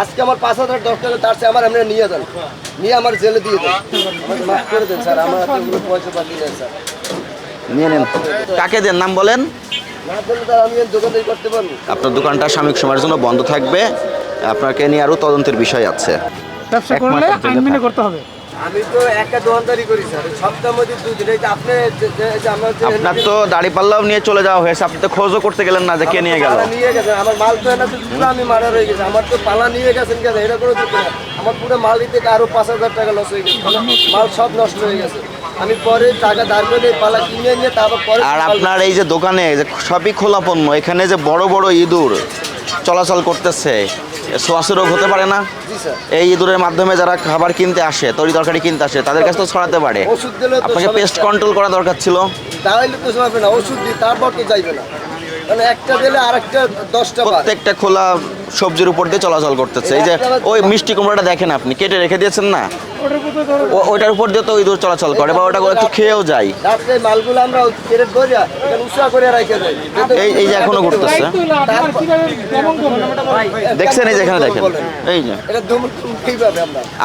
আজকে আমার পাঁচ হাজার দশ টাকা তার চেয়ে আমার আপনারা নিয়ে যান। নিয়ে আমার জেলে দিয়ে দেন। আমাকে মাফ করে দেন স্যার। আমার হাতে পয়সা পাঠিয়ে দেন স্যার। নিয়ে নেন। কাকে দেন? নাম বলেন। স্যার আমি দোকানদারি করতে পারব। আপনার দোকানটা সাময়িক সময়ের জন্য বন্ধ থাকবে। আপনাকে নিয়ে আরও তদন্তের বিষয় আছে। ব্যবসা করলে আইন মেনে করতে হবে। আমি তো একা দোকানদারি করি স্যার। সপ্তাহের মধ্যে দুদিন এই আপনি আপনার তো দাড়ি পাল্লাও নিয়ে চলে যাওয়া হয়েছে। আপনি তো খোঁজও করতে গেলেন না যে কে নিয়ে গেল। নিয়ে গেছেন আমার মাল তো পুরো আমি মারা রয়ে গেছে। আমার তো পালা নিয়ে গেছেন এটা আমার পুরো মাল দিতে আরও পাঁচ হাজার টাকা লস হয়ে গেছে। মাল সব নষ্ট হয়ে গেছে। আমি পরে টাকা করে এই পালা কিনে নিয়ে তারপর পরে আর আপনার এই যে দোকানে যে সবই খোলা পণ্য এখানে যে বড় বড় ইঁদুর চলাচল করতেছে সোয়াশি রোগ হতে পারে না? এই ইঁদুরের মাধ্যমে যারা খাবার কিনতে আসে তরি তরকারি কিনতে আসে তাদের কাছে তো ছড়াতে পারে। আপনাকে পেস্ট কন্ট্রোল করা দরকার ছিল। দাঁড়াইলে তো যাবে না ওষুধ দিই তারপর তো যাইবে না। মানে একটা দিলে আরেকটা দশটা প্রত্যেকটা খোলা সবজির উপর দিয়ে চলাচল করতেছে। এই যে ওই মিষ্টি কুমড়াটা দেখেন আপনি কেটে রেখে দিয়েছেন না? ওটার উপর দিয়ে তো ইঁদুর চলাচল করে বা ওটা একটু খেয়েও যায়। রাত্রে মালগুলো আমরা ক্যারেট করিয়া উৎসাহ করে রেখে যাই এই এই যে এখনও ঘুরতেছে। দেখছেন এই যে এখানে দেখেন। এই যে।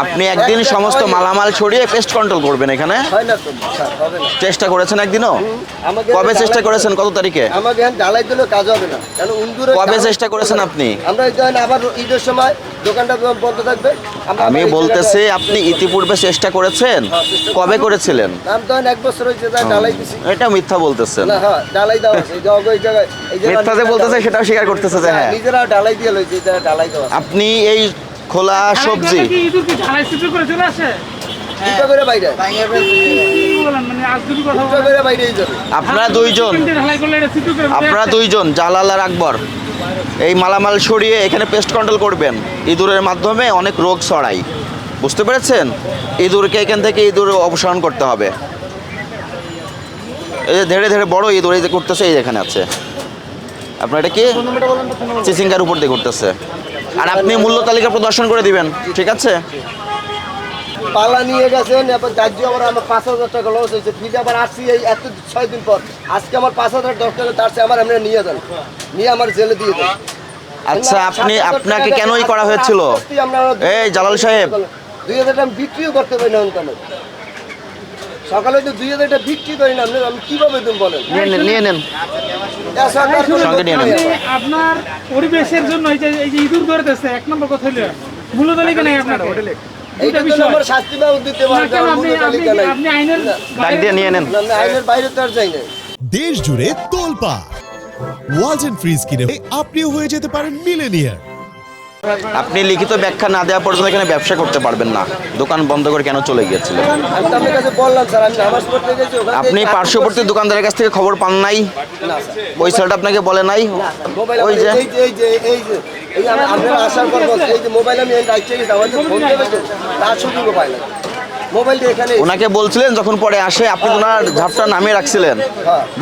আপনি একদিন সমস্ত মালামাল ছড়িয়ে পেস্ট কন্ট্রোল করবেন এখানে? চেষ্টা করেছেন একদিনও? কবে চেষ্টা করেছেন? কত তারিখে? আমাকে ঢালাই দিলেও কাজ হবে না। কবে চেষ্টা করেছেন আপনি? আমরা আবার ঈদের সময় দোকানটা বন্ধ থাকবে। আমি বলতেছি আপনি ইতিপূর্বে চেষ্টা করেছেন? হ্যাঁ, কবে করেছিলেন? এক বছর হয়েছে তাই এটা মিথ্যা বলতেছেন। না হ্যাঁ ঢালাই দেওয়া আছে। এই যে অগো এই জায়গায় এই জায়গায় মিথ্যা যে বলতেছে সেটাও স্বীকার করতেছে যে হ্যাঁ আছে। আপনি এই খোলা সবজি মানে আপনারা দুইজন আপনারা দুইজন জালাল আর আকবর এই মালামাল সরিয়ে এখানে পেস্ট কন্ট্রোল করবেন। ইঁদুরের মাধ্যমে অনেক রোগ ছড়ায়। বুঝতে পেরেছেন? ইঁদুরকে এখান থেকে ইঁদুর অপসারণ করতে হবে। এই যে ধীরে ধীরে বড় ইঁদুর এই যে করতেছে এই যে এখানে আছে। আপনার এটা কি? চিচিঙ্গার উপর দিয়ে করতেছে। আর আপনি মূল্য তালিকা প্রদর্শন করে দিবেন ঠিক আছে? পালা নিয়ে গেছেন এবার দাহ্য আবার আমার পাঁচ হাজার টাকা লস হয়েছে। আবার আসছি এই এত ছয় দিন পর। আজকে আমার পাঁচ হাজার দশ টাকা তার চেয়ে আমার আমরা নিয়ে যান। নিয়ে আমার জেলে দিয়ে দেন। আচ্ছা আপনি আপনাকে কেনই করা হয়েছিল? এই জালাল সাহেব দুই হাজার টাকা বিক্রিও করতে পারি না ওখানে সকালে তো দুই হাজার টাকা বিক্রি করি না আপনি আমি কীভাবে দেন বলেন? নিয়ে নেন আপনার পরিবেশের জন্য এই যে এই যে ইঁদুর ধরতেছে এক নম্বর কথা হলো মূল্য তালিকা নেই আপনার না দেশ জুড়ে তোলপা ওয়াজ এন্ড ফ্রিজ কিনে আপনিও হয়ে যেতে পারেন মিলেনিয়ার আপনি লিখিত ব্যাখ্যা না দেওয়া পর্যন্ত এখানে ব্যবসা করতে পারবেন না। দোকান বন্ধ করে কেন চলে থেকে আপনি পার্শ্ববর্তী দোকানদারের কাছ থেকে খবর পান নাই? ওই ছেলেটা আপনাকে বলে নাই? ওই যে ওনাকে বলছিলেন যখন পরে আসে, আপনি ওনার ঝাপটা নামিয়ে রাখছিলেন।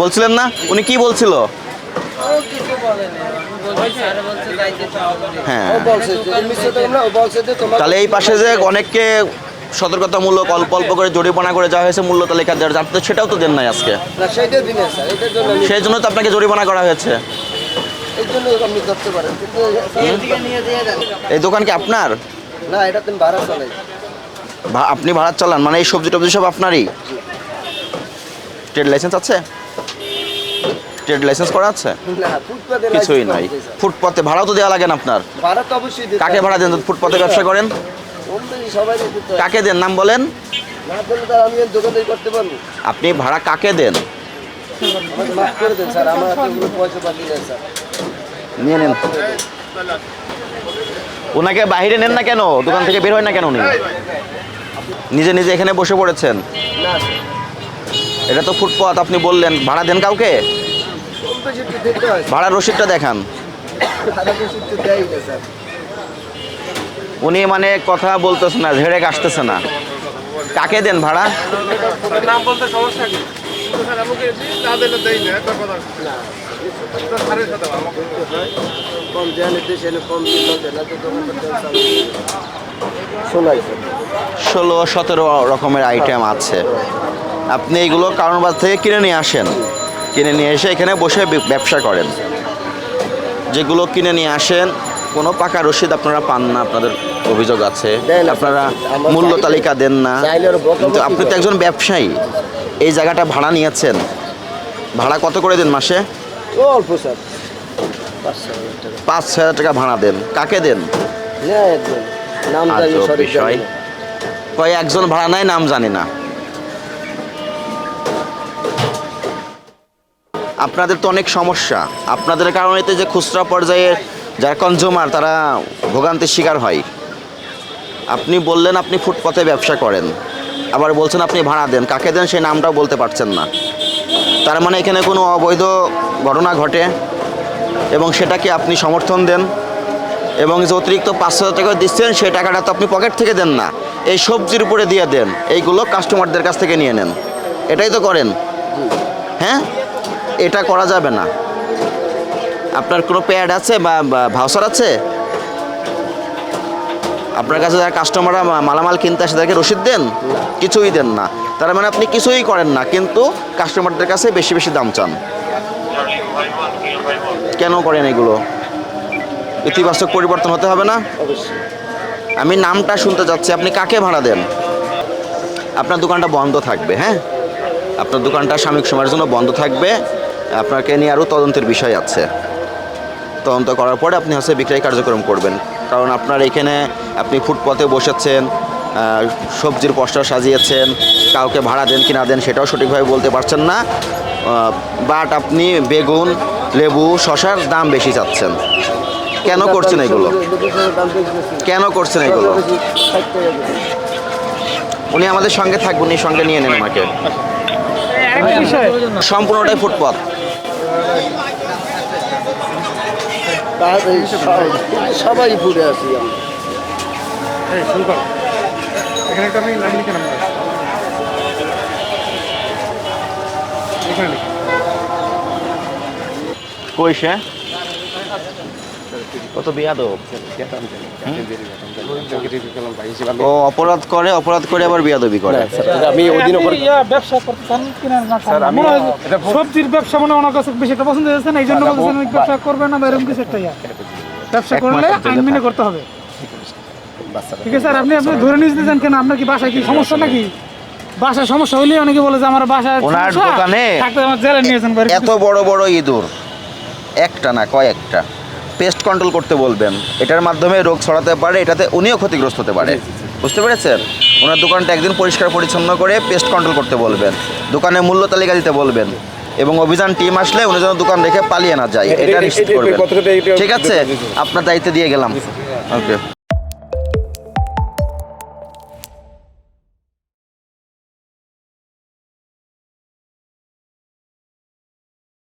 বলছিলেন না? উনি কি বলছিল? হ্যাঁ। তাহলে এই পাশে যে অনেককে সতর্কতামূলক অল্প অল্প করে জরিমানা করে যাওয়া হয়েছে মূল্য তালিকা দেওয়ার আপনি তো সেটাও তো দেন নাই আজকে। সেই জন্য তো আপনাকে জরিমানা করা হয়েছে। এই দোকান কি আপনার? না এটা তুমি ভাড়া চালাই আপনি ভাড়া চালান মানে এই সবজি টবজি সব আপনারই? ট্রেড লাইসেন্স আছে? ট্রেড লাইসেন্স করা আছে? কিছুই নাই। ফুটপাতে ভাড়াও তো দেওয়া লাগে না আপনার। ভাড়া তো অবশ্যই কাকে। ভাড়া দেন ফুটপাতে ব্যবসা করেন। কাকে দেন? নাম বলেন। আপনি ভাড়া কাকে দেন? নিয়ে নেন। ওনাকে বাইরে নেন না কেন? দোকান থেকে বের হয় না কেন উনি? নিজে নিজে এখানে বসে পড়েছেন? এটা তো ফুটপাত আপনি বললেন। ভাড়া দেন কাউকে? ভাড়ার রসিদটা দেখান। ভাড়া উনি মানে কথা বলতেছে না ঝেড়ে আসতেছে না। কাকে দেন ভাড়া? নাম বলতে সমস্যা কি? ষোলো সতেরো রকমের আইটেম আছে। আপনি এগুলো কারণ বাজার থেকে কিনে নিয়ে আসেন। কিনে নিয়ে এসে এখানে বসে ব্যবসা করেন। যেগুলো কিনে নিয়ে আসেন কোনো পাকা রসিদ আপনারা পান না আপনাদের অভিযোগ আছে। আপনারা মূল্য তালিকা দেন না। কিন্তু আপনি তো একজন ব্যবসায়ী। এই জায়গাটা ভাড়া নিয়েছেন। ভাড়া কত করে দেন মাসে? অল্প স্যার। পাঁচ হাজার টাকা। ভাড়া দেন। কাকে দেন? বিষয়। কয় একজন ভাড়া নেয় নাম জানি না। আপনাদের তো অনেক সমস্যা। আপনাদের কারণে তো যে খুচরা পর্যায়ে যারা কনজিউমার তারা ভোগান্তির শিকার হয়। আপনি বললেন আপনি ফুটপাতে ব্যবসা করেন। আবার বলছেন আপনি ভাড়া দেন। কাকে দেন সেই নামটাও বলতে পারছেন না। তার মানে এখানে কোনো অবৈধ ঘটনা ঘটে এবং সেটাকে আপনি সমর্থন দেন এবং যে অতিরিক্ত পাঁচশো হাজার টাকা দিচ্ছেন, সেই টাকাটা তো আপনি পকেট থেকে দেন না। এই সবজির উপরে দিয়ে দেন। এইগুলো কাস্টমারদের কাছ থেকে নিয়ে নেন। এটাই তো করেন। হ্যাঁ? এটা করা যাবে না। আপনার কোনো প্যাড আছে বা ভাউসার আছে? আপনার কাছে যারা কাস্টমাররা মালামাল কিনতে আসে, তাদেরকে রসিদ দেন? কিছুই দেন না। তার মানে আপনি কিছুই করেন না, কিন্তু কাস্টমারদের কাছে বেশি বেশি দাম চান। কেন করেন এগুলো? ইতিবাচক পরিবর্তন হতে হবে না? আমি নামটা শুনতে যাচ্ছি আপনি কাকে ভাড়া দেন? আপনার দোকানটা বন্ধ থাকবে হ্যাঁ? আপনার দোকানটা সাময়িক সময়ের জন্য বন্ধ থাকবে। আপনাকে নিয়ে আরও তদন্তের বিষয় আছে। তদন্ত করার পরে আপনি হচ্ছে বিক্রয় কার্যক্রম করবেন। কারণ আপনার এখানে আপনি ফুটপাতে বসেছেন সবজির পোস্টার সাজিয়েছেন, কাউকে ভাড়া দেন কি না দেন সেটাও সঠিকভাবে বলতে পারছেন না। বাট আপনি বেগুন, লেবু, শশার দাম বেশি চাচ্ছেন। কেন করছেন এগুলো। কেন করছেন এগুলো। উনি আমাদের সঙ্গে থাকবেন উনি সঙ্গে নিয়ে নেন আমাকে। সম্পূর্ণটাই ফুটপাত। তা- সবাই ঘুরে আছি আমরা। এই শুন কর এখানে একটা আমি নাম লিখে নাম এখানে লিখ। কই সে কত বিয়াদ ও অপরাধ করে অপরাধ করে আবার বিয়াদবি করে। আমি ওই দিন ব্যবসা করতে চান কিনা না হয় যে সবজির ব্যবসা মনে ওনার কাছে বেশি একটা পছন্দ হয়েছে না এই জন্য বলতেছেন ওই ব্যবসা করবে না এরকম কিছু একটা ব্যবসা করলে আইন মেনে করতে হবে। ঠিক আছে আর আপনি আপনি ধরে নিয়ে কেন? আপনার কি বাসায় কি সমস্যা নাকি? বাসায় সমস্যা হইলে অনেকে বলে যে আমার বাসায় ওনার দোকানে- থাকতে আমার জেলে নিয়েছেন এত বড় বড় ইঁদুর। একটা না কয়েকটা। পেস্ট কন্ট্রোল করতে বলবেন এটার মাধ্যমে রোগ ছড়াতে পারে এটাতে উনিও ক্ষতিগ্রস্ত হতে পারে। বুঝতে পেরেছেন? ওনার দোকানটা একদিন পরিষ্কার পরিচ্ছন্ন করে পেস্ট কন্ট্রোল করতে বলবেন দোকানে মূল্য তালিকা দিতে বলবেন এবং অভিযান টিম আসলে উনি যেন দোকান রেখে পালিয়ে না যায় এটা নিশ্চিত করবেন। ঠিক আছে? আপনার দায়িত্ব দিয়ে গেলাম। ওকে